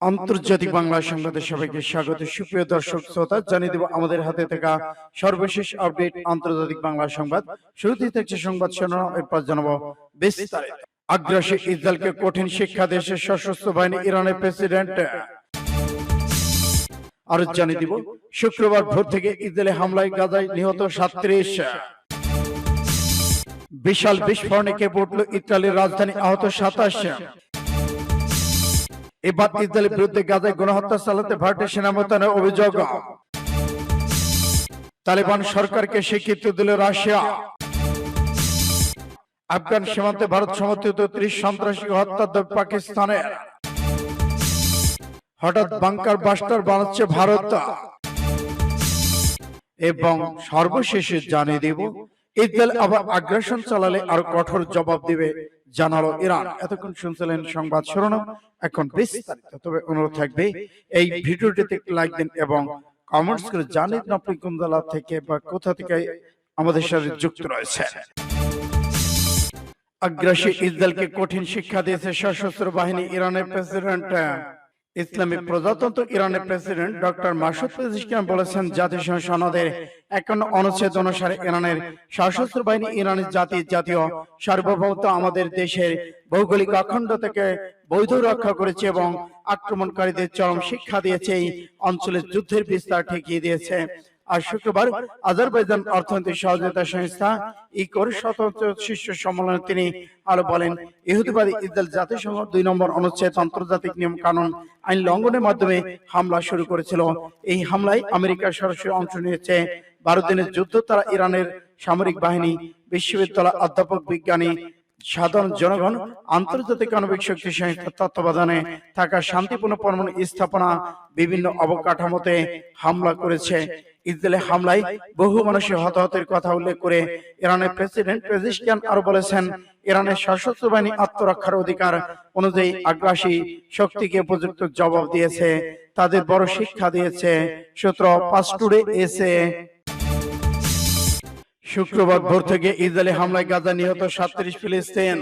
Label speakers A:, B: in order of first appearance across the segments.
A: আন্তর্জাতিক বাংলা সংবাদে সবাইকে স্বাগত। সুপ্রিয় দর্শক শ্রোতা, জানিয়ে দেব আমাদের হাতে থাকা সর্বশেষ আপডেট আন্তর্জাতিক বাংলা সংবাদ। শুরুতেই থাকছে সংবাদ শোনানো এরপর জানাব বিস্তারিত। আগ্রাসী ইসরায়েলকে কঠিন শিক্ষা দেশের সশস্ত্র বাহিনী ইরানের প্রেসিডেন্ট। আরও জানিয়ে দিব, শুক্রবার ভোর থেকে ইসরায়েলে হামলায় গাজায় নিহত সাত্রিশ বিশাল বিস্ফোরণে কেঁপে উঠল ইতালির রাজধানী, আহত সাতাশ। এবার ইসরায়েলের বিরুদ্ধে গাজায় গণহত্যা চালাতে ভারতের সেনা মোতায়েনের অভিযোগ। তালেবান সরকারকে স্বীকৃতি দিল রাশিয়া। আফগান সীমান্তে ভারত সমর্থিত ত্রিশ সন্ত্রাসী হত্যার দাবি পাকিস্তানের। হঠাৎ বাংকার বাস্টার বানাচ্ছে ভারত। এবং সর্বশেষে জানিয়ে দেব, ইসরায়েল আবার আগ্রাসন চালালে আরও কঠোর জবাব দিবে জানালো ইরান। এতক্ষণ শুনছিলেন সংবাদ শিরোনাম এখন বিস্তারিত। তবে অনুরোধ থাকবে এই ভিডিওটিতে লাইক দিন এবং কমেন্টস করে জানেন আপনি কোন জেলা থেকে বা কোথা থেকে আমাদের সাথে যুক্ত রয়েছে। আগ্রাসী ইসরায়েলকে কঠিন শিক্ষা দিয়েছে সশস্ত্র বাহিনী ইরানের প্রেসিডেন্ট। ইসলামী প্রজাতন্ত্র ইরানের প্রেসিডেন্ট ডক্টর মাসুদ পেজিশকিয়ান বলেছেন, জাতিসংঘ সনদের একান্ন অনুচ্ছেদ অনুসারে ইরানের সশস্ত্র বাহিনী ইরানের জাতি জাতীয় সার্বভৌমত্ব আমাদের দেশের ভৌগোলিক অখণ্ড থেকে বৈধ রক্ষা করেছে এবং আক্রমণকারীদের চরম শিক্ষা দিয়েছে। এই অঞ্চলের যুদ্ধের বিস্তার ঠেকিয়ে দিয়েছে। আর শুক্রবার আজারবাইজান অর্থনৈতিক সহযোগিতা সংস্থা, ইকোর স্বতন্ত্র শীর্ষ সম্মেলনে তিনি আরও বলেন, ইহুদিবাদী ইসরায়েল জাতিসংঘ দুই নম্বর অনুচ্ছেদ আন্তর্জাতিক নিয়ম কানুন আইন লঙ্ঘনের মাধ্যমে হামলা শুরু করেছিল। এই হামলায় আমেরিকা সরাসরি অংশ নিয়েছে। বারো দিনের যুদ্ধ তারা ইরানের সামরিক বাহিনী বিশ্ববিদ্যালয় অধ্যাপক, বিজ্ঞানী সাধারণ জনগণ, আন্তর্জাতিক আণবিক শক্তি সংস্থার তত্ত্বাবধানে থাকা শান্তিপূর্ণ পরমাণু স্থাপনা বিভিন্ন অবকাঠামোতে হামলা করেছে। ইসরায়েলের হামলায় বহু মানুষের হতাহতের কথা উল্লেখ করে ইরানের প্রেসিডেন্ট পেজিশকিয়ান আরও বলেছেন, ইরানের সশস্ত্র বাহিনী আত্মরক্ষার অধিকার অনুযায়ী আগ্রাসী শক্তিকে উপযুক্ত জবাব দিয়েছে, তাদের বড় শিক্ষা দিয়েছে। সূত্র পাস্টুডে এসে শুক্রবার ভোর থেকে ইসরায়েলি হামলায় গাজা নিহত সাতত্রিশ ফিলিস্তিন।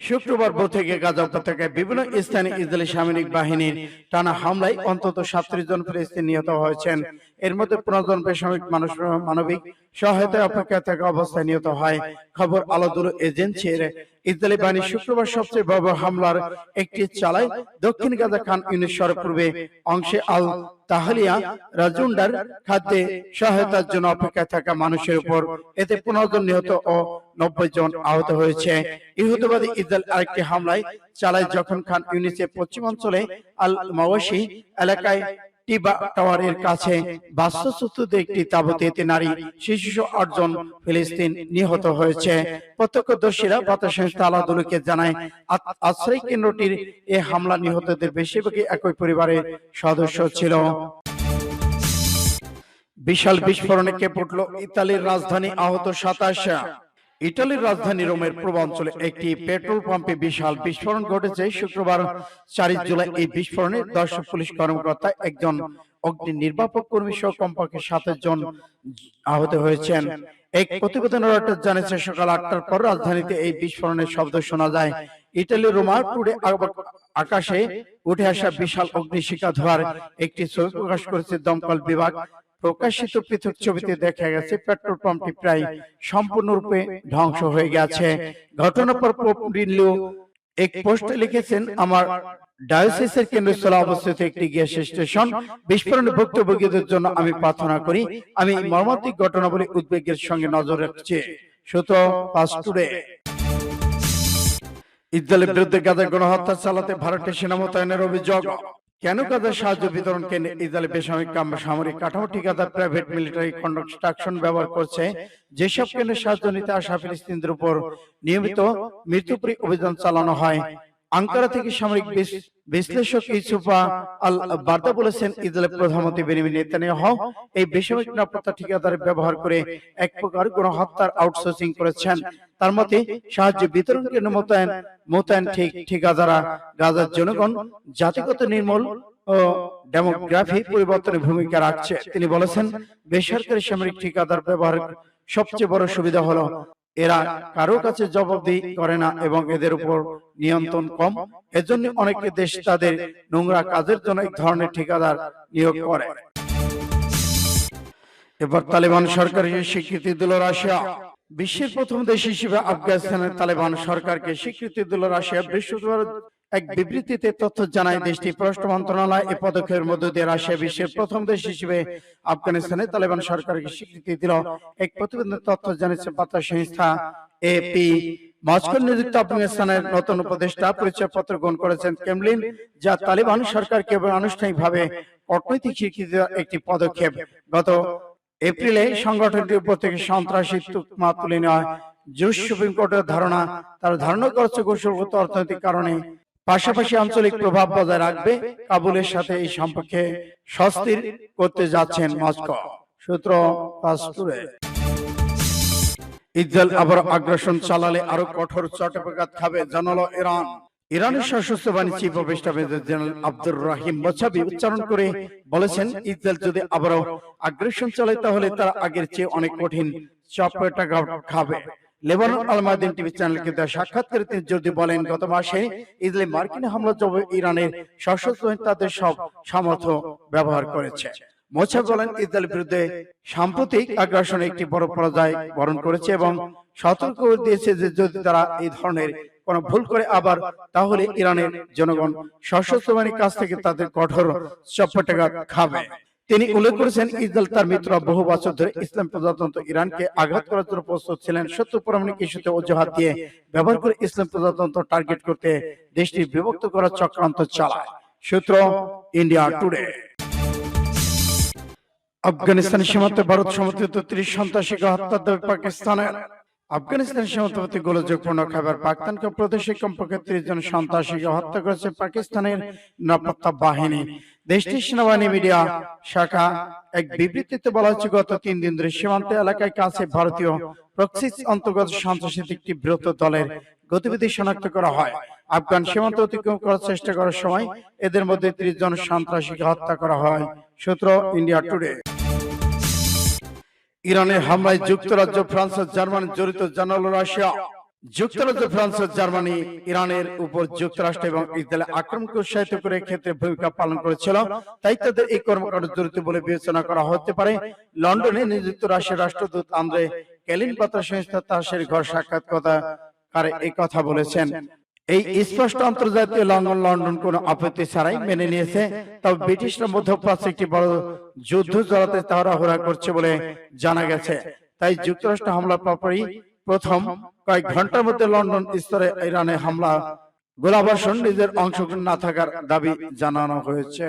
A: শুক্রবার ভোর থেকে গাজা উপত্যকায় বিভিন্ন স্থানে ইসরায়েলি সামরিক বাহিনীর টানা হামলায় অন্তত সাতত্রিশ জন ফিলিস্তিন নিহত হয়েছেন। এর মধ্যে পনেরো জন বেসামরিক মানুষ মানবিক সহায়তায় অপেক্ষায় থাকা অবস্থায় নিহত হয়। খবর আলাদুল এজেন্সির ইসরায়েলি বাহিনী শুক্রবার সবচেয়ে বড় হামলার একটি চালায় দক্ষিণ গাজা খান ইউনিট পূর্বে অংশে আল তাহলিয়া রাজুন্ডার খাদ্যে সহায়তার জন্য অপেক্ষায় থাকা মানুষের উপর এতে পনেরো জন নিহত ও নব্বই জন আহত হয়েছে। ইহুদিবাদী ইসরায়েল আরেকটি হামলায় চালায় যখন খান ইউনিসের পশ্চিমাঞ্চলে আল মাওয়াসি এলাকায় টিবা টাওয়ারের কাছে বাস্তুচ্যুত একটি তাবুতে নারী, শিশু আটজন ফিলিস্তিন নিহত হয়েছে। প্রত্যক্ষদর্শীরা বার্তা সংস্থা আলাদুলকে জানায় আশ্রয় কেন্দ্রটির এ হামলা নিহতদের বেশিরভাগই একই পরিবারের সদস্য ছিল। বিশাল বিস্ফোরণে কেঁপে উঠল ইতালির রাজধানী আহত সাতাশ ইটালির রাজধানী রোমের পূর্বাঞ্চলে একটি পেট্রোল পাম্পে বিশাল বিস্ফোরণ ঘটেছে। শুক্রবার চার জুলাই এই বিস্ফোরণে দশ পুলিশ কর্মকর্তা একজন অগ্নি নির্বাপক কর্মী সহ কমপক্ষে সাতের জন আহত হয়েছেন। এক প্রতিবেদন রয়টার্স জানিয়েছে সকাল আটটার পর রাজধানীতে এই বিস্ফোরণের শব্দ শোনা যায়। ইটালির রোমার টুডে আকাশে উঠে আসা বিশাল অগ্নিশিখা ধোয়ার একটি ছবি প্রকাশ করেছে দমকল বিভাগ। প্রকাশিত পৃথক ছবিতে দেখা গেছে পেট্রোল পাম্পটি প্রায় সম্পূর্ণরূপে ধ্বংস হয়ে গেছে। ঘটনার পর পোপ রিনলিও এক পোস্টে লিখেছেন আমার ডায়োসিসের কেন্দ্রস্থলে অবস্থিত একটি গ্যাস স্টেশন বিস্ফোরণে ভুক্তভোগীদের জন্য আমি প্রার্থনা করি আমি মর্মান্তিক ঘটনাবলী উদ্বেগের সঙ্গে নজর রাখছি। সুতো পাস্টুরে ইসরায়েলের বিরুদ্ধে গাজায় গণহত্যা চালাতে ভারতের সেনা মোতায়েনের অভিযোগ। কেন কাজের সাহায্য বিতরণ কেন্দ্রে ইসরায়েল বেসামরিক সামরিক কাঠামো ঠিকাদার প্রাইভেট মিলিটারি কনস্ট্রাকশন ব্যবহার করছে। যেসব কেন্দ্রের সাহায্য নিতে আসা ফিলিস্তিনদের উপর নিয়মিত মৃত্যুপুরী অভিযান চালানো হয়। আঙ্কারা থেকে সামরিক বিশ্লেষক ইসুফা আল বার্দা বলেছেন ইসরায়েলের প্রধানমন্ত্রী বেনিমিন নেতানিয়াহু এই বেসামরিক নিরাপত্তা ঠিকাদার ব্যবহার করে এক প্রকার গণহত্যার আউটসোর্সিং করেছেন। তার মতে সাহায্য বিতরণ কেন্দ্র মোতায়েন মোতায়েন ঠিক ঠিকাদারা গাজার জনগণ জাতিগত নির্মূল ও ডেমোগ্রাফি পরিবর্তনের ভূমিকা রাখছে। তিনি বলেছেন বেসরকারি সামরিক ঠিকাদার ব্যবহার সবচেয়ে বড় সুবিধা হলো এরা কারও কাছে জবাবদিহি করে না এবং এদের উপর নিয়ন্ত্রণ কম। এজন্য অনেক দেশ তাদের নোংরা কাজের জন্য এক ধরনের ঠিকাদার নিয়োগ করে। এবার তালেবান সরকারের স্বীকৃতি দিল রাশিয়া। বিশ্বের প্রথম দেশ হিসেবে আফগানিস্তানের তালেবান সরকারকে স্বীকৃতি দিল রাশিয়া। বৃহস্পতিবার এক বিবৃতিতে তথ্য জানায় দেশটির পররাষ্ট্র মন্ত্রণালয় এই পদক্ষেপের মধ্য দিয়ে রাশিয়া বিশ্বের প্রথম দেশ হিসেবে আফগানিস্তানে তালেবান সরকারকে স্বীকৃতি দিল। এক প্রতিবেদনের তথ্য জানিয়েছে বার্তা সংস্থা এপি মস্কো নিযুক্ত আফগানিস্তানের নতুন উপদেষ্টা পরিচয়পত্র গ্রহণ করেছেন ক্রেমলিন যা তালিবান সরকার কেবল আনুষ্ঠানিকভাবে কূটনৈতিক স্বীকৃতি একটি পদক্ষেপ। গত এপ্রিলে সংগঠনটির উপর থেকে সন্ত্রাসী তুকমা তুলে নেওয়া জুস সুপ্রিম কোর্টের ধারণা তার ধারণা করছে কৌশলগত অর্থনৈতিক কারণে পাশাপাশি আঞ্চলিক প্রভাব বজায় রাখবে, কাবুলের সাথে এই সম্পর্কে সস্থির করতে যাচ্ছেন মস্কো। সূত্র ইসরায়েল আবার আগ্রাসন চালালে আরও কঠোর চটপকাত খাবে জানালো ইরান। ইরানের সশস্ত্র বাহিনী chief of staff general Abdur Rahim Mousavi উচ্চারণ করে বলেছেন, ইসরায়েল যদি আবারও আগ্রাসন চালায় তাহলে তারা আগের চেয়ে অনেক কঠিন চটপটা খাবে। লেবানন আলমাদিন টিভি চ্যানেলকে দেওয়া সাক্ষাৎকারে তিনি যদি বলেন গত মাসে ইসরায়েল মার্কিন হামলা জবাবে ইরানের সশস্ত্র তাদের সব সামর্থ্য ব্যবহার করেছে। মোছা বলেন ইসরায়েলের বিরুদ্ধে সাম্প্রতিক আগ্রাসন একটি বড় পর্যায় বরণ করেছে এবং সতর্ক দিয়েছে যে যদি তারা এই ধরনের কোন ভুল করে আবার তাহলে ইরানের জনগণ সশস্ত্র বাহিনীর কাছ থেকে তাদের কঠোর চপ্পটাঘা খাবে। তিনি উল্লেখ করেছেন ইসরায়েল তার মিত্র বহু বছর ধরে ইসলাম প্রজাতন্ত্র ইরানকে আঘাত করার জন্য প্রস্তুত ছিলেন সত্য পারমাণবিক ইস্যুতে অজুহাত দিয়ে ব্যবহার করে ইসলাম প্রজাতন্ত্র টার্গেট করতে দেশটি বিভক্ত করার চক্রান্ত চালায়। সূত্র ইন্ডিয়া টুডে আফগানিস্তান সীমান্তে ভারত সমর্থিত ত্রিশ সন্ত্রাসীকে হত্যার দাবি পাকিস্তানের। আফগানিস্তান সীমান্তবর্তী গোলযোগপূর্ণ খাবার পাকিস্তানকে প্রদেশে কমপক্ষে ত্রিশ জন সন্ত্রাসীকে হত্যা করেছে পাকিস্তানের নিরাপত্তা বাহিনী। দেশটির সেনাবাহিনী মিডিয়া শাখা এক বিবৃতিতে বলা হচ্ছে গত তিন দিন ধরে সীমান্ত এলাকায় কাছে ভারতীয় প্রক্সিস অন্তর্গত সন্ত্রাসী একটি বৃহত্তর দলের গতিবিধি শনাক্ত করা হয়। আফগান সীমান্ত অতিক্রম করার চেষ্টা করার সময় এদের মধ্যে ত্রিশ জন সন্ত্রাসীকে হত্যা করা হয়। সূত্র ইন্ডিয়া টুডে। ইরানের হামলায় যুক্তরাজ্য, ফ্রান্স জার্মানি জড়িত জানালো রাশিয়া। যুক্তরাজ্য, ফ্রান্স জার্মানি ইরানের উপর যুক্তরাষ্ট্র এবং ইসরায়েল আক্রমণকে উৎসাহিত করে ক্ষেত্রে ভূমিকা পালন করেছিল। তাই তাদের এই কর্মকাণ্ড জড়িত বলে বিবেচনা করা হতে পারে। লন্ডনে নিযুক্ত রাশিয়ার রাষ্ট্রদূত আন্দ্রে ক্যালিন, বার্তা সংস্থা তাসের ঘর সাক্ষাৎকারে এই কথা বলেছেন। এই স্পষ্ট আন্তর্জাতীয় লন্ডন লন্ডন কোন আপত্তি ছাড়াই মেনে নিয়েছে। তবে ব্রিটিশরা মধ্যপ্রাচ্যে একটি বড় যুদ্ধ জড়াতে তাড়াহুড়া করছে বলে জানা গেছে। তাই যুক্তরাষ্ট্র হামলা পরপরই প্রথম কয়েক ঘণ্টার মধ্যে লন্ডন স্তরে ইরানে হামলা, গোলাবর্ষণ নিজের অংশগ্রহণ না থাকার দাবি জানানো হয়েছে।